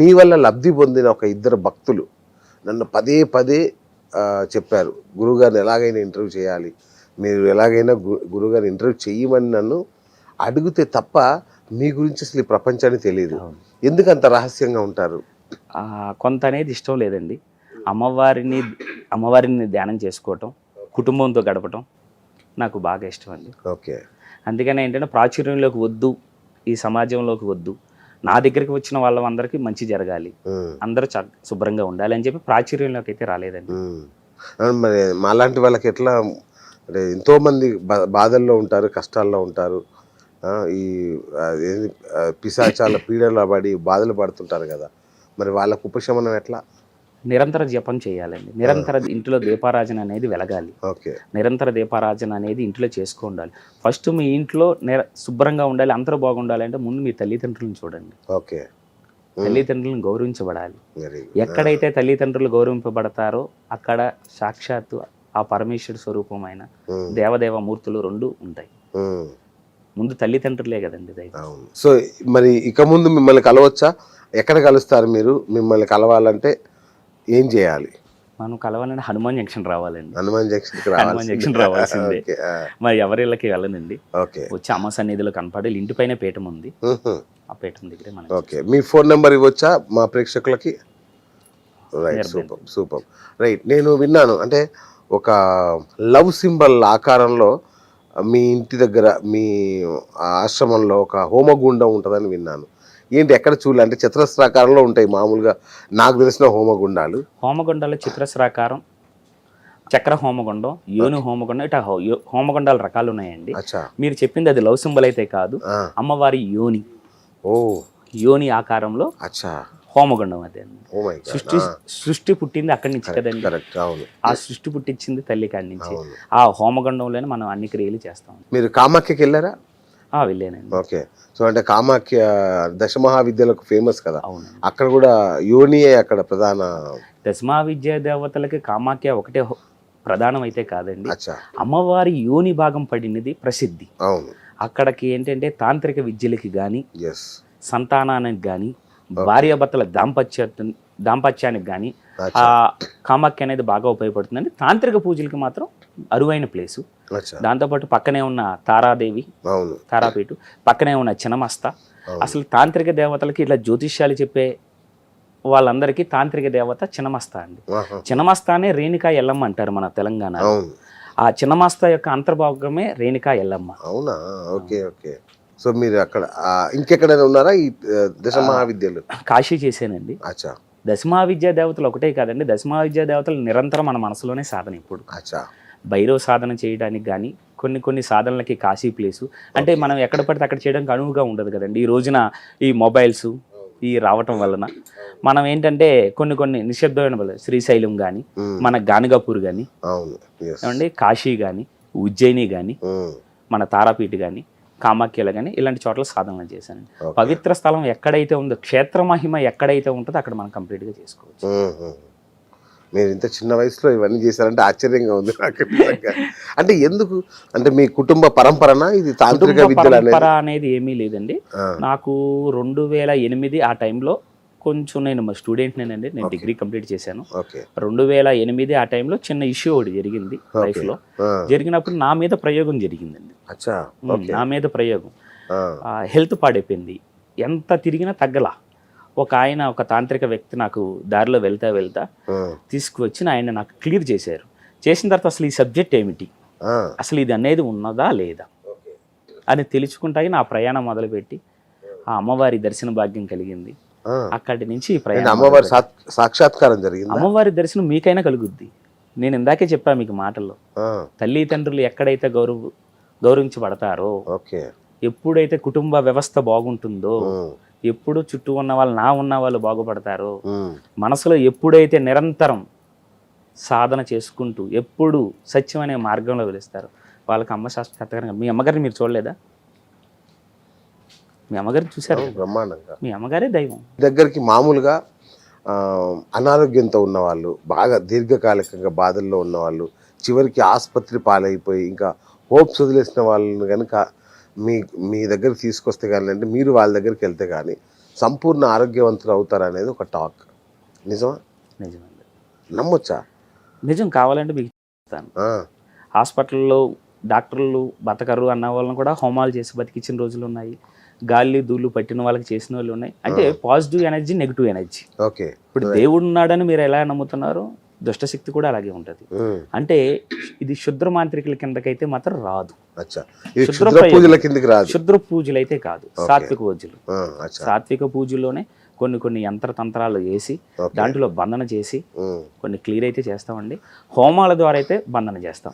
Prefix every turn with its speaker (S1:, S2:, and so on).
S1: మీ వల్ల లబ్ధి పొందిన ఒక ఇద్దరు భక్తులు నన్ను పదే పదే చెప్పారు. గురుగారిని ఎలాగైనా ఇంటర్వ్యూ చేయాలి. మీరు ఎలాగైనా గు- గురుగారిని ఇంటర్వ్యూ చేయమని నన్ను అడిగితే తప్ప మీ గురించి అసలు ఈ ప్రపంచానికి తెలియదు. ఎందుకు అంత రహస్యంగా ఉంటారు?
S2: కొంత అనేది ఇష్టం లేదండి. అమ్మవారిని అమ్మవారిని ధ్యానం చేసుకోవటం కుటుంబంతో గడపటం నాకు బాగా ఇష్టం అండి.
S1: ఓకే.
S2: అందుకని ఏంటంటే ప్రాచుర్యంలోకి వద్దు ఈ సమాజంలోకి వద్దు. నా దగ్గరికి వచ్చిన వాళ్ళందరికీ మంచి జరగాలి. అందరూ చ సశుభ్రంగా ఉండాలి అని చెప్పి ప్రాచుర్యంలోకి అయితే రాలేదండి
S1: మరి మాలాంటి వాళ్ళకి ఎట్లా అంటే ఎంతో మంది బా- బాధల్లో ఉంటారు కష్టాల్లో ఉంటారు. ఈ పిశాచాల పీడలో పడి బాధలు పడుతుంటారు కదా. మరి వాళ్ళకు ఉపశమనం ఎట్లా?
S2: నిరంతర జపం చేయాలండి. నిరంతర ఇంట్లో దీపారాజన అనేది వెలగాలి.
S1: ఓకే.
S2: నిరంతర దీపారాజన అనేది ఇంట్లో చేసుకో ఉండాలి. ఫస్ట్ మీ ఇంట్లో శుభ్రంగా ఉండాలి అందరూ బాగుండాలి అంటే ముందు మీ తల్లిదండ్రులను చూడండి.
S1: ఓకే.
S2: తల్లిదండ్రులను గౌరవించబడాలి. ఎక్కడైతే తల్లిదండ్రులు గౌరవింపబడతారో అక్కడ సాక్షాత్తు ఆ పరమేశ్వర స్వరూపమైన దేవదేవ మూర్తులు రెండు ఉంటాయి. ముందు తల్లిదండ్రులే కదండి
S1: సో మరి ఇక ముందు మిమ్మల్ని కలవచ్చా? ఎక్కడ కలుస్తారు మీరు? మిమ్మల్ని కలవాలంటే ఏం చేయాలి?
S2: మనం కలవాలంటే హనుమాన్ జంక్షన్ రావాలండి.
S1: హనుమాన్ జంక్షన్కి
S2: హనుమాన్ జంక్షన్ రావాల్సిందే. మరి ఎవరిళ్ళకి వెళ్ళనండి.
S1: ఓకే.
S2: వచ్చి అమ్మ సన్నిధిలో కనపడి ఇంటిపైన పీఠం ఉంది. ఆ పీఠం దగ్గరే మనం
S1: ఓకే మీ ఫోన్ నెంబర్ ఇవ్వచ్చా మా ప్రేక్షకులకి? రైట్. Super super. రైట్ నేను విన్నాను అంటే ఒక లవ్ సింబల్ ఆకారంలో మీ ఇంటి దగ్గర మీ ఆశ్రమంలో ఒక హోమగుండం ఉంటుందని విన్నాను. ఏంటి ఎక్కడ చూడలే? అంటే చతురస్రాకారంలో ఉంటాయి మామూలుగా. నాకు తెలిసిన హోమగుండాలు.
S2: హోమగుండాల చిత్రస్రాకారం చక్ర హోమగుండం యోని హోమగుండం యో- హోమగుండాల రకాలు ఉన్నాయండి. మీరు చెప్పింది అది లవ్ సింబల్ అయితే కాదు. అమ్మవారి యోని.
S1: ఓ.
S2: యోని ఆకారంలో
S1: అచ్చా.
S2: హోమగుండం అదే సృష్టి సృష్టి పుట్టింది అక్కడి నుంచి కదండి. ఆ సృష్టి పుట్టించింది తల్లి కాడి నుంచి. ఆ హోమగుండంలోనే మనం అన్ని క్రియలు చేస్తాం.
S1: మీరు కామాఖ్యకి వెళ్ళారా?
S2: ఆ వెళ్ళానండి
S1: ఓకే. సో అంటే కామాఖ్య దశమహావిద్యలకు ఫేమస్ కదా.
S2: అవును
S1: అక్కడ కూడా యోనియే అక్కడ ప్రధాన
S2: దశమా విద్యా దేవతలకి కామాఖ్య ఒకటే ప్రధానం అయితే కాదండి.
S1: అచ్చా.
S2: అమ్మవారి యోని భాగం పడినది ప్రసిద్ధి.
S1: అవును.
S2: అక్కడికి ఏంటంటే తాంత్రిక విద్యలకి కానీ
S1: ఎస్
S2: సంతానానికి కానీ భార్యాభర్తల దాంపత్య దాంపత్యానికి కానీ ఆ కామాఖ్య అనేది బాగా ఉపయోగపడుతుందండి. తాంత్రిక పూజలకి మాత్రం అరువైన ప్లేసు. దాంతోపాటు పక్కనే ఉన్న తారాదేవి తారాపీఠు పక్కనే ఉన్న చినమస్త. అసలు తాంత్రిక దేవతలకి ఇట్లా జ్యోతిష్యాలు చెప్పే వాళ్ళందరికీ తాంత్రిక దేవత చినమస్త అండి. చినమస్తానే రేణుకా ఎల్లమ్మ అంటారు మన తెలంగాణ ఆ చినమస్త యొక్క అంతర్భాగమే రేణుకా ఎల్లమ్మ.
S1: అవునా? Okay okay. సో మీరు అక్కడ ఇంకెక్కడైనా ఉన్నారా ఈ ఆ, దశమహావిద్యలు?
S2: కాశీ చేశానండి.
S1: అచ్చా.
S2: దశమా విద్యా దేవతలు ఒకటే కాదండి. దశమా విద్యా దేవతలు నిరంతరం మన మనసులోనే సాధన ఇప్పుడు.
S1: అచ్చా.
S2: భైరవ సాధన చేయడానికి కానీ కొన్ని కొన్ని సాధనలకి కాశీ ప్లేసు. అంటే మనం ఎక్కడ పడితే అక్కడ చేయడానికి అనువుగా ఉండదు కదండి. ఈ రోజున ఈ మొబైల్స్ ఈ రావటం వలన మనం ఏంటంటే కొన్ని కొన్ని నిశ్శబ్దమైన శ్రీశైలం కానీ మన గానగాపూర్ కానీ ఏమండి? కాశీ కానీ ఉజ్జయిని కానీ మన తారాపీఠ కానీ కామాఖ్యలు కానీ ఇలాంటి చోట్ల సాధనలు చేశానండి.
S1: Okay.
S2: పవిత్ర స్థలం ఎక్కడైతే ఉందో క్షేత్ర మహిమ ఎక్కడైతే ఉంటుందో అక్కడ మనం కంప్లీట్గా చేసుకోవచ్చు.
S1: మీరు ఇంత చిన్న వయసులో ఇవన్నీ చేశారంటే ఆశ్చర్యంగా ఉంది నాకు. అంటే ఎందుకు? అంటే మీ కుటుంబ పరంపరనా? ఇది తాంత్రిక
S2: పరంపర అనేది ఏమీ లేదండి. నాకు రెండు వేల ఎనిమిది ఆ టైంలో కొంచెం నేను మా స్టూడెంట్నేనండి. నేను డిగ్రీ కంప్లీట్ చేశాను. రెండు వేల ఎనిమిది ఆ టైంలో చిన్న ఇష్యూ ఒకటి జరిగింది లైఫ్లో.
S1: ఆ,
S2: జరిగినప్పుడు నా మీద ప్రయోగం జరిగిందండి. నా మీద ప్రయోగం. హెల్త్ పాడైపోయింది. ఎంత తిరిగినా తగ్గలా. ఒక ఆయన ఒక తాంత్రిక వ్యక్తి నాకు దారిలో వెళ్తా వెళ్తా
S1: ఆ,
S2: తీసుకువచ్చి ఆయన నాకు క్లియర్ చేశారు. చేసిన తర్వాత అసలు ఈ సబ్జెక్ట్ ఏమిటి? అసలు ఇది అనేది ఉన్నదా లేదా? అని తెలుసుకుంటాకి నా ప్రయాణం మొదలుపెట్టి ఆ అమ్మవారి దర్శన భాగ్యం కలిగింది. అక్కడి నుంచి ప్రయాణం
S1: అమ్మవారి సాక్షాత్కారం జరిగిందా?
S2: అమ్మవారి దర్శనం మీకైనా కలుగుద్ది. నేను ఇందాకే చెప్పా మీకు మాటల్లో. తల్లిదండ్రులు ఎక్కడైతే గౌరవ గౌరవించబడతారో
S1: ఓకే.
S2: ఎప్పుడైతే కుటుంబ వ్యవస్థ బాగుంటుందో ఎప్పుడు చుట్టూ ఉన్న వాళ్ళు నా ఉన్న వాళ్ళు బాగుపడతారో మనసులో ఎప్పుడైతే నిరంతరం సాధన చేసుకుంటూ ఎప్పుడు సత్యం అనే మార్గంలో వెలుస్తారు వాళ్ళకి అమ్మ శాస్త్రకరంగా మీ అమ్మగారిని మీరు చూడలేదా? మీ అమ్మగారిని
S1: అవును, బ్రహ్మాండంగా.
S2: మీ అమ్మగారే దైవం.
S1: దగ్గరికి మామూలుగా అనారోగ్యంతో ఉన్నవాళ్ళు బాగా దీర్ఘకాలికంగా బాధల్లో ఉన్నవాళ్ళు చివరికి ఆసుపత్రి పాలైపోయి ఇంకా హోప్స్ వదిలేసిన వాళ్ళని కనుక మీ మీ దగ్గరికి తీసుకొస్తే కానీ అంటే మీరు వాళ్ళ దగ్గరికి వెళ్తే కానీ సంపూర్ణ ఆరోగ్యవంతులు అవుతారు అనేది ఒక టాక్. నిజమా?
S2: నిజమండి.
S1: నమ్మొచ్చా?
S2: నిజం కావాలంటే మీకు చెప్తాను. హాస్పిటల్లో డాక్టర్లు బతకరు అన్న వాళ్ళని కూడా హోమాలు చేసి బతికించిన రోజులు ఉన్నాయి. గాలి ధూళి పట్టిన వాళ్ళకి చేసిన వాళ్ళు ఉన్నాయి. అంటే positive energy negative energy.
S1: Okay.
S2: ఇప్పుడు దేవుడు ఉన్నాడని మీరు ఎలా నమ్ముతున్నారో? దుష్టశక్తి కూడా అలాగే ఉంటుంది. అంటే ఇది శుద్ర మాంత్రికుల కిందకైతే మాత్రం రాదు. శుద్ర.
S1: పూజల
S2: అయితే కాదు. సాత్విక పూజలు. సాత్విక పూజల్లోనే కొన్ని కొన్ని యంత్రతంత్రాలు వేసి దాంట్లో బంధన చేసి. కొన్ని క్లియర్ అయితే చేస్తామండి. హోమాల ద్వారా అయితే బంధన చేస్తాం.